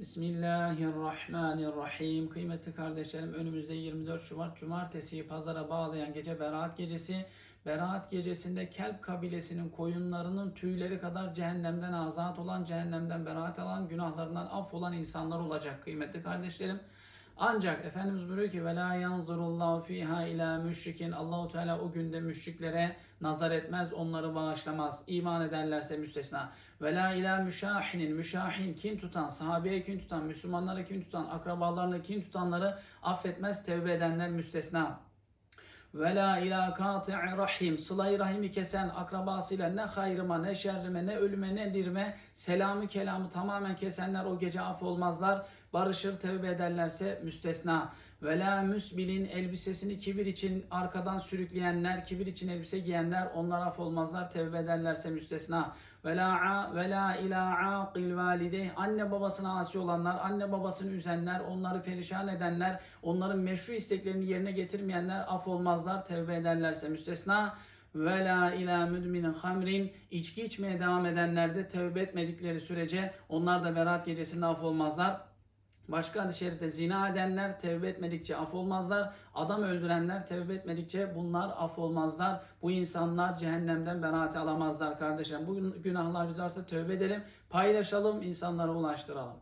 Bismillahirrahmanirrahim. Kıymetli kardeşlerim önümüzde 24 Şubat Cumartesi'yi pazara bağlayan gece Berat Gecesi. Berat Gecesi'nde Kelp kabilesinin koyunlarının tüyleri kadar cehennemden azat olan, cehennemden beraat alan, günahlarından affolan insanlar olacak kıymetli kardeşlerim. Ancak Efendimiz buyuruyor ki ve la yanzurullahu fiha ila müşrikin. Allahu Teala o günde müşriklere nazar etmez, onları bağışlamaz. İman ederlerse müstesna. La ila müşahinin. Müşahin kin tutan, sahabeye kin tutan, Müslümanlara kin tutan, akrabalarına kin tutanları affetmez. Tevbe edenler müstesna. Ve la ila kati'i rahim. Sıla-i rahimi kesen akrabasıyla ne hayrıma, ne şerrime, ne ölüme, ne dirime selamı kelamı tamamen kesenler o gece af olmazlar. Barışır tevbe ederlerse müstesna. Ve la müsbilin elbisesini kibir için arkadan sürükleyenler, kibir için elbise giyenler onlar af olmazlar. Tevbe ederlerse müstesna. Ve la, ve la ila aqil valideyh. Anne babasına asi olanlar, anne babasını üzenler, onları perişan edenler, onların meşru isteklerini yerine getirmeyenler af olmazlar. Tevbe ederlerse müstesna ve la ila müdminin hamrin içki içmeye devam edenler de tevbe etmedikleri sürece onlar da berat gecesinde af olmazlar. Başka hadis-i şerifte zina edenler tevbe etmedikçe af olmazlar. Adam öldürenler tevbe etmedikçe bunlar af olmazlar. Bu insanlar cehennemden beraat alamazlar kardeşlerim. Bu günahlar biz varsa tövbe edelim, paylaşalım, insanlara ulaştıralım.